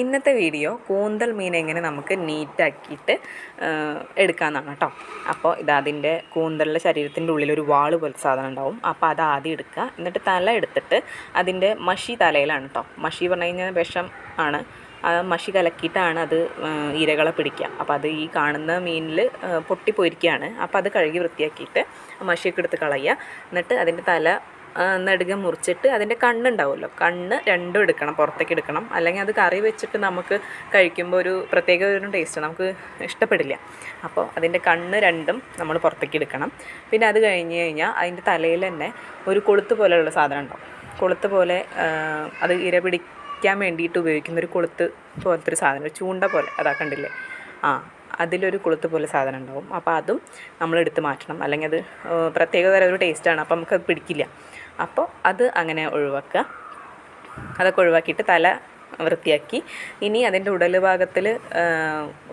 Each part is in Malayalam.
ഇന്നത്തെ വീഡിയോ കൂന്തൽ മീൻ എങ്ങനെ നമുക്ക് നീറ്റാക്കിയിട്ട് എടുക്കാമെന്നാണ് കേട്ടോ. അപ്പോൾ ഇത് അതിന്റെ കൂന്തലിന്റെ ശരീരത്തിന്റെ ഉള്ളിൽ ഒരു വാൾ പോലത്തെ സാധനം ഉണ്ടാവും. അപ്പോൾ അത് ആദ്യം എടുക്കുക. എന്നിട്ട് തല എടുത്തിട്ട് അതിന്റെ മഷി തലയിലാണ് കേട്ടോ. മഷി പറഞ്ഞു കഴിഞ്ഞാൽ വിഷം ആണ്. മഷി കലക്കിയിട്ടാണ് അത് ഇരകളെ പിടിക്കുക. അപ്പോൾ അത് ഈ കാണുന്ന മീനിൽ പൊട്ടിപ്പോയിരിക്കുകയാണ്. അപ്പോൾ അത് കഴുകി വൃത്തിയാക്കിയിട്ട് മഷിയൊക്കെ എടുത്ത് കളയുക. എന്നിട്ട് അതിന്റെ തല നെടുകെ മുറിച്ചിട്ട് അതിന്റെ കണ്ണുണ്ടാവുമല്ലോ. കണ്ണ് രണ്ടും എടുക്കണം പുറത്തേക്ക് എടുക്കണം. അല്ലെങ്കിൽ അത് കറി വെച്ചിട്ട് നമുക്ക് കഴിക്കുമ്പോൾ ഒരു പ്രത്യേക ഒരു ടേസ്റ്റ് നമുക്ക് ഇഷ്ടപ്പെടില്ല. അപ്പോൾ അതിന്റെ കണ്ണ് രണ്ടും നമ്മൾ പുറത്തേക്ക് എടുക്കണം. പിന്നെ അത് കഴിഞ്ഞ് കഴിഞ്ഞാൽ അതിന്റെ തലയിൽ തന്നെ ഒരു കൊളുത്ത് പോലെയുള്ള സാധനം ഉണ്ടാവും. കൊളുത്ത് പോലെ അത് ഇര പിടിക്കാൻ വേണ്ടിയിട്ട് ഉപയോഗിക്കുന്ന ഒരു കൊളുത്ത് പോലത്തെ ഒരു സാധനം ചൂണ്ട പോലെ. അതാ കണ്ടില്ലേ? ആ അതിലൊരു കൊളുത്ത് പോലെ സാധനം ഉണ്ടാവും. അപ്പോൾ അതും നമ്മൾ എടുത്ത് മാറ്റണം. അല്ലെങ്കിൽ അത് പ്രത്യേക തരം ഒരു ടേസ്റ്റാണ് അപ്പോൾ നമുക്കത് പിടിക്കില്ല. അപ്പോൾ അത് അങ്ങനെ ഒഴിവാക്കുക. അതൊക്കെ ഒഴിവാക്കിയിട്ട് തല വൃത്തിയാക്കി. ഇനി അതിന്റെ ഉടൽ ഭാഗത്തിൽ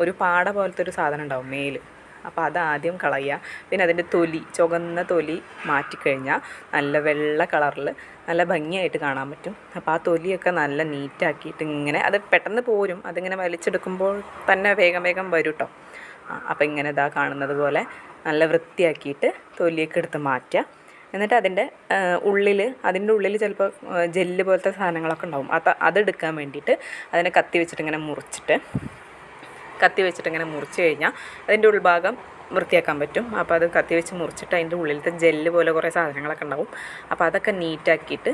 ഒരു പാട പോലത്തെ ഒരു സാധനം ഉണ്ടാവും മേൽ. അപ്പോൾ അതാദ്യം കളയുക. പിന്നെ അതിന്റെ തൊലി ചുവന്ന തൊലി മാറ്റിക്കഴിഞ്ഞാൽ നല്ല വെള്ള കളറിൽ നല്ല ഭംഗിയായിട്ട് കാണാൻ പറ്റും. അപ്പോൾ ആ തൊലിയൊക്കെ നല്ല നീറ്റാക്കിയിട്ട് ഇങ്ങനെ അത് പെട്ടെന്ന് പോരും. അതിങ്ങനെ വലിച്ചെടുക്കുമ്പോൾ തന്നെ വേഗം വേഗം വരും കേട്ടോ അപ്പോൾ ഇങ്ങനെ ഇതാ കാണുന്നത് പോലെ നല്ല വൃത്തിയാക്കിയിട്ട് തൊലിയൊക്കെ എടുത്ത് മാറ്റുക. എന്നിട്ട് അതിന്റെ ഉള്ളിൽ അതിന്റെ ഉള്ളിൽ ചിലപ്പോൾ ജെല്ല് പോലത്തെ സാധനങ്ങളൊക്കെ ഉണ്ടാവും. അത് അതെടുക്കാൻ വേണ്ടിയിട്ട് അതിനെ കത്തി വെച്ചിട്ട് ഇങ്ങനെ മുറിച്ചിട്ട് കത്തി വെച്ചിട്ട് ഇങ്ങനെ മുറിച്ച് കഴിഞ്ഞാൽ അതിന്റെ ഉൾഭാഗം വൃത്തിയാക്കാൻ പറ്റും. അപ്പോൾ അത് കത്തി വെച്ച് മുറിച്ചിട്ട് അതിന്റെ ഉള്ളിലത്തെ ജെല്ല് പോലെ കുറേ സാധനങ്ങളൊക്കെ ഉണ്ടാവും. അപ്പോൾ അതൊക്കെ നീറ്റാക്കിയിട്ട്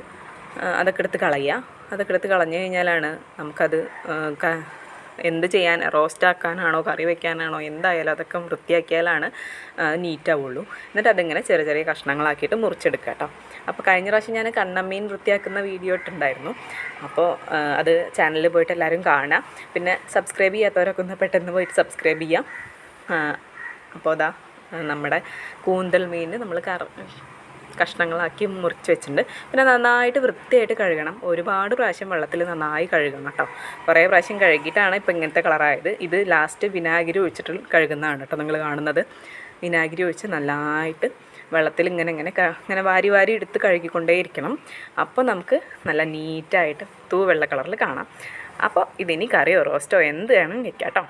അതൊക്കെ എടുത്ത് കളയുക. അതൊക്കെ എടുത്ത് കളഞ്ഞു കഴിഞ്ഞാലാണ് നമുക്കത് എന്ത് ചെയ്യാൻ റോസ്റ്റ് ആക്കാനാണോ കറി വെക്കാനാണോ എന്തായാലും അതൊക്കെ വൃത്തിയാക്കിയാലാണ് നീറ്റാവുള്ളൂ. എന്നിട്ട് അതിങ്ങനെ ചെറിയ ചെറിയ കഷ്ണങ്ങളാക്കിയിട്ട് മുറിച്ചെടുക്കുക കേട്ടോ. അപ്പോൾ കഴിഞ്ഞ പ്രാവശ്യം ഞാൻ കണ്ണമ്മീൻ വൃത്തിയാക്കുന്ന വീഡിയോ ഇട്ടുണ്ടായിരുന്നു അപ്പോൾ അത് ചാനലിൽ പോയിട്ട് എല്ലാവരും കാണുക. പിന്നെ സബ്സ്ക്രൈബ് ചെയ്യാത്തവരൊക്കെ ഒന്ന് പെട്ടെന്ന് പോയിട്ട് സബ്സ്ക്രൈബ് ചെയ്യാം അപ്പോൾ അതാ നമ്മുടെ കൂന്തൽ മീൻ നമ്മൾ കറ കഷ്ണങ്ങളാക്കി മുറിച്ച് വെച്ചിട്ടുണ്ട്. പിന്നെ നന്നായിട്ട് വൃത്തിയായിട്ട് കഴുകണം. ഒരുപാട് പ്രാവശ്യം വെള്ളത്തിൽ നന്നായി കഴുകണം കേട്ടോ. കുറേ പ്രാവശ്യം കഴുകിയിട്ടാണ് ഇപ്പോൾ ഇങ്ങനത്തെ കളറായത്. ഇത് ലാസ്റ്റ് വിനാഗിരി ഒഴിച്ചിട്ട് കഴുകുന്നതാണ് കേട്ടോ നിങ്ങൾ കാണുന്നത്. വിനാഗിരി ഒഴിച്ച് നന്നായിട്ട് വെള്ളത്തിൽ ഇങ്ങനെ ഇങ്ങനെ ഇങ്ങനെ വാരി വാരി എടുത്ത് കഴുകിക്കൊണ്ടേയിരിക്കണം. അപ്പോൾ നമുക്ക് നല്ല നീറ്റായിട്ട് തൂ വെള്ള കളറിൽ കാണാം. അപ്പോൾ ഇതിനി കറിയോ റോസ്റ്റോ എന്ത് വേണം കേട്ടോ.